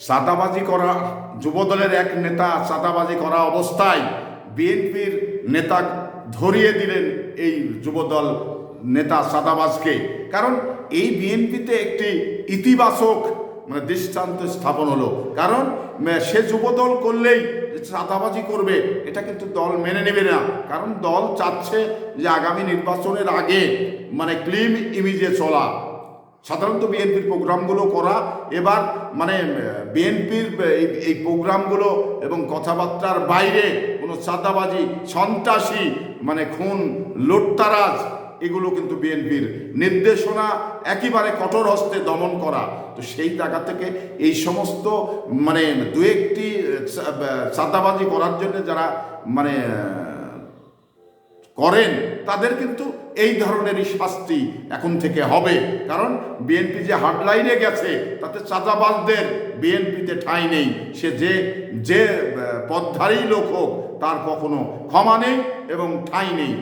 সাদাবাজি করা, যুবদলের এক নেতা সাদাবাজি করা অবস্থায় বিএনপির নেতা ধরিয়ে দিলেন এই যুবদল নেতা সাদাবাজকে। কারণ এই বিএনপিতে একটি ইতিবাচক মানে দৃষ্টান্ত স্থাপন হলো। কারণ সে যুবদল করলেই চাঁদাবাজি করবে, এটা কিন্তু দল মেনে নেবে না। কারণ দল চাচ্ছে যে আগামী নির্বাচনের আগে মানে ক্লিন ইমেজে চলা। সাধারণত বিএনপির প্রোগ্রামগুলো করা, এবার মানে বিএনপির এই প্রোগ্রামগুলো এবং কথাবার্তার বাইরে কোনো চাঁদাবাজি, সন্ত্রাসী মানে খুন, লুটতারাজ, এগুলো কিন্তু বিএনপির নির্দেশনা, একেবারে কঠোর হস্তে দমন করা। তো সেই জায়গা থেকে এই সমস্ত মানে দু একটি চাঁদাবাজি করার জন্য যারা মানে করেন তাদের কিন্তু এই ধরনেরই শাস্তি এখন থেকে হবে। কারণ বিএনপি যে হার্ডলাইনে গেছে তাতে চাঁদাবাজদের বিএনপিতে ঠাঁই নেই। সে যে যে আহ, পথধারী লোক হোক তার কখনো ক্ষমা নেই এবং ঠাঁই নেই।